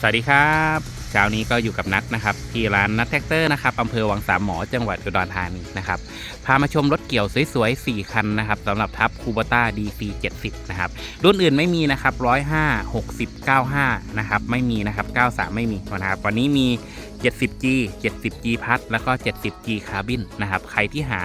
สวัสดีครับเช้านี้ก็อยู่กับนัทนะครับที่ร้านนัทแท็กเตอร์นะครับอำเภอวังสามหมอจังหวัดอุดรธานีนะครับพามาชมรถเกี่ยวสวยๆ 4 คันนะครับสำหรับทับคูบต้า DC 70 นะครับ รุ่นอื่นไม่มีนะครับ105 60 95 นะครับ ไม่มีนะครับ 93 ไม่มีนะครับ วันนี้มี 70G 70G พัดแล้วก็ 70G คาร์บินนะครับ ใครที่หา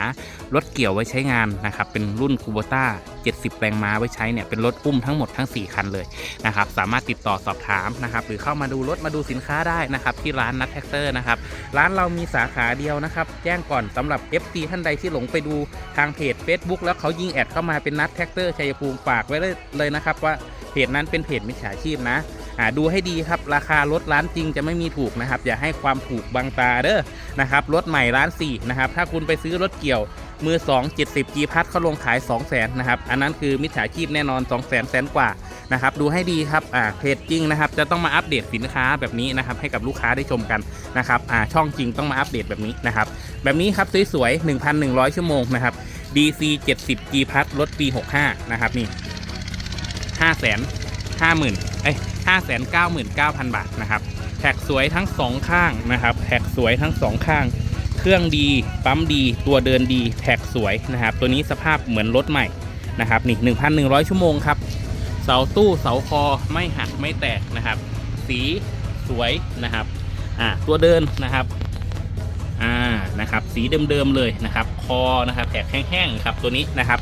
รถเกี่ยวไว้ใช้งานนะครับ เป็นรุ่นคูโบต้า70 แรงม้าไว้ใช้เนี่ย เป็นรถอุ้มทั้งหมดทั้ง 4 คันเลยนะครับ สามารถติดต่อสอบถามนะครับ หรือเข้ามาดูรถมาดูสินค้าได้นะครับ ที่ร้านนัทแท็กเตอร์นะครับ ร้านเรามีสาขาเดียวนะครับ แจ้งก่อนสำหรับ FT ท่านใดที่หลงไปดูทางเพจ Facebook แล้วเขายิงแอดเข้ามาเป็นนัทแท็กเตอร์ชัยภูมิฝากไว้เลยนะครับว่าเพจนั้นเป็นเพจมิจฉาชีพนะ อ่าดูให้ดีครับราคารถร้านจริงจะไม่มีถูกนะครับ อย่าให้ความถูกบังตาเด้อนะครับรถใหม่ร้าน4นะครับถ้าคุณไปซื้อรถเกี่ยวมือ 2 70 G พัดเขาลงขาย 2 0 0 0 0นนะครับ อันนั้นคือมิจฉาชีพแน่นอน 2 0 0 0 0 0แสนกว่านะครับ ดูให้ดีครับ อ่า เพจจริงนะครับ จะต้องมาอัปเดตสินค้าแบบนี้นะครับ ให้กับลูกค้าได้ชมกันนะครับ อ่า ช่องจริงต้องมาอัปเดตแบบนี้นะครับ แบบนี้ครับสวยๆ 1,100 ชั่วโมงนะครับ DC 70 G พัดรถปี 65 นะครับนี่ 5 0 0 0 0 50,000เอ้ย5 9 9 0 0 0บาทนะครับ แท็กสวยทั้งสองข้างนะครับ แท็กสวยทั้งสองข้าง เครื่องดี ปั๊มดี ตัวเดินดี แท็กสวยนะครับ ตัวนี้สภาพเหมือนรถใหม่นะครับ นี่1,100ชั่วโมงครับ เสาตู้เสาคอไม่หักไม่แตกนะครับ สีสวยนะครับ อ่า ตัวเดินนะครับอ่า นะครับ สีเดิมๆเลยนะครับ คอ นะครับแตกแห้งๆ ครับ ตัวนี้นะครับ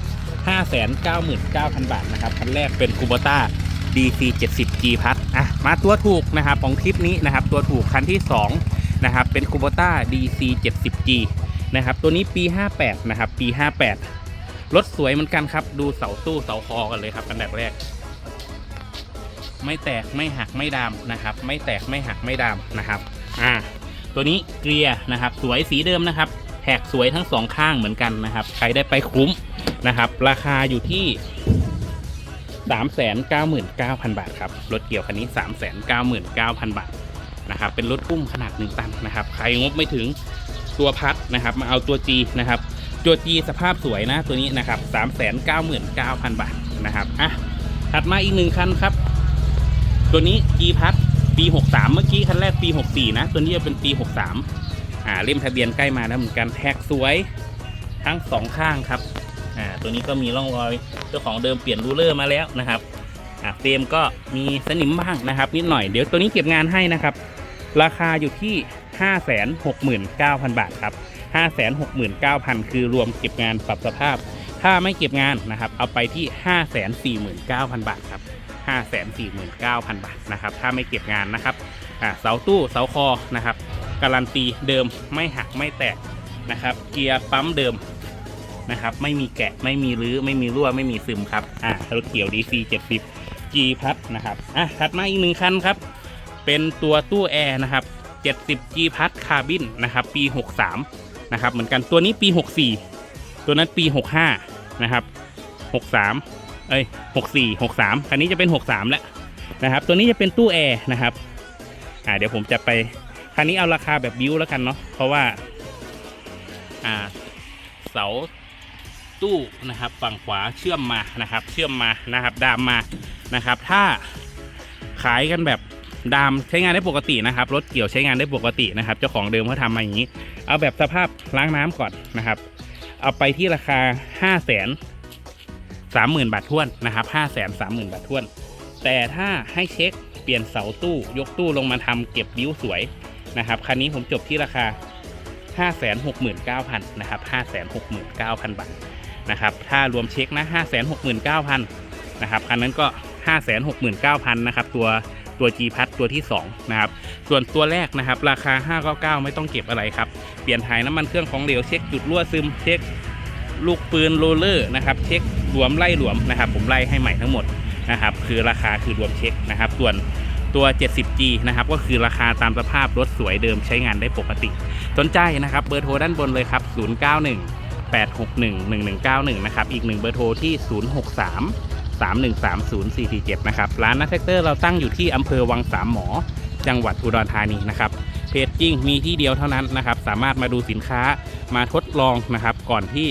599,000 บาทนะครับ คันแรกเป็นคูบต้า DC 70 G พัดอะมาตัวถูกนะครับของคลิปนี้นะครับ ตัวถูกคันที่2นะครับเป็นคูบต้า DC 70 G นะครับตัวนี้ปี 58 นะครับ ปี 58 รถสวยเหมือนกันครับ ดูเสาตู้เสาคอกันเลยครับอันดับแรก ไม่แตกไม่หักไม่ดามนะครับ ไม่แตกไม่หักไม่ดามนะครับอ่าตัวนี้เกลียร์นะครับ สวยสีเดิมนะครับแท็กสวยทั้งสองข้างเหมือนกันนะครับ ใครได้ไปคุ้มนะครับ ราคาอยู่ที่ 399,000 บาทครับ รถเกี่ยวคันนี้ 399,000 บาทนะครับ เป็นรถอุ้มขนาด 1 ตันนะครับ ใครงบไม่ถึงตัวพัดนะครับ มาเอาตัว G นะครับ ตัว G สภาพสวยนะตัวนี้นะครับ 399,000 บาทนะครับ อะ ถัดมาอีกหนึ่งคันครับ ตัวนี้ G พัดปี 63 เมื่อกี้คันแรกปี 64 นะ ตัวนี้จะเป็นปี 63 อ่า เล่มทะเบียนใกล้มาแล้วเหมือนกันแท็กสวยทั้งสองข้างครับ อ่าตัวนี้ก็มีร่องรอยเจ้าของเดิมเปลี่ยนรูเลอร์มาแล้วนะครับอ่าเฟรมก็มีสนิมบ้างนะครับ นิดหน่อยเดี๋ยวตัวนี้เก็บงานให้นะครับ ราคาอยู่ที่ 569,000 บาทครับ 569,000 คือรวมเก็บงานปรับสภาพ ถ้าไม่เก็บงานนะครับ เอาไปที่ 549,000 บาทครับ 549,000 บาทนะครับ ถ้าไม่เก็บงานนะครับอ่าเสาตู้เสาคอนะครับการันตีเดิมไม่หักไม่แตกนะครับ เกียร์ปั๊มเดิม นะครับ ไม่มีแกะไม่มีรื้อไม่มีรั่วไม่มีซึมครับอ่ารถเกี่ยว DC 70 G พัดนะครับอะถัดมาอีกหนึ่งคันครับ เป็นตัวตู้แอร์นะครับ70 G พัดคาร์บินนะครับ ปี 63 นะครับ เหมือนกันตัวนี้ปี 64 ตัวนั้นปี 65 นะครับ 63 เอ้ย 64 63 คันนี้จะเป็น 63 แล้วนะครับ ตัวนี้จะเป็นตู้แอร์นะครับ อ่า เดี๋ยวผมจะไป คันนี้เอาราคาแบบบิวแล้วกันเนาะ เพราะว่า อ่า เสา ตู้นะครับฝั่งขวาเชื่อมมานะครับ เชื่อมมานะครับ ดามมานะครับ ถ้าขายกันแบบดามใช้งานได้ปกตินะครับ รถเกี่ยวใช้งานได้ปกตินะครับ เจ้าของเดิมเขาทำมาอย่างนี้ เอาแบบสภาพล้างน้ำก่อนนะครับ เอาไปที่ราคา 5 0 0 0 0 0 30,000 บาทท้วนนะครับ5 3 0 0 0 0 บาทท้วน แต่ถ้าให้เช็คเปลี่ยนเสาตู้ยกตู้ลงมาทำเก็บบิ้วสวยนะครับ คันนี้ผมจบที่ราคา 569,000 นะครับ 569,000 บาท นะครับ ถ้ารวมเช็คนะ569,000นะครับ คันนั้นก็ 569,000นะครับ ตัวตัว G พัดตัวที่ 2 นะครับ ส่วนตัวแรกนะครับ ราคา 599 ไม่ต้องเก็บอะไรครับ เปลี่ยนถ่ายน้ำมันเครื่องของเหลวเช็คจุดรั่วซึมเช็คลูกปืนโรลเลอร์นะครับ เช็ครวมไล่รวมนะครับ ผมไล่ให้ใหม่ทั้งหมดนะครับ คือราคาคือรวมเช็คนะครับ ส่วนตัว 70G นะครับ ก็คือราคาตามสภาพรถสวยเดิมใช้งานได้ปกติ สนใจนะครับ เบอร์โทรด้านบนเลยครับ 091 861 1191 นะครับ อีกหนึ่งเบอร์โทรที่ 063 313 0447นะครับ ร้านนัทแท็กเตอร์เราตั้งอยู่ที่อำเภอวังสามหมอ จังหวัดอุดรธานีนะครับ เพจจริงมีที่เดียวเท่านั้นนะครับ สามารถมาดูสินค้ามาทดลองนะครับ ก่อนที่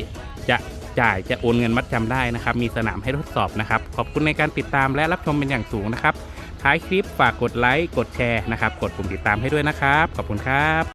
จะจ่ายจะโอนเงินมัดจำได้นะครับ มีสนามให้ทดสอบนะครับ ขอบคุณในการติดตามและรับชมเป็นอย่างสูงนะครับ ท้ายคลิปฝากกดไลค์ กดแชร์นะครับ กดปุ่มติดตามให้ด้วยนะครับ ขอบคุณครับ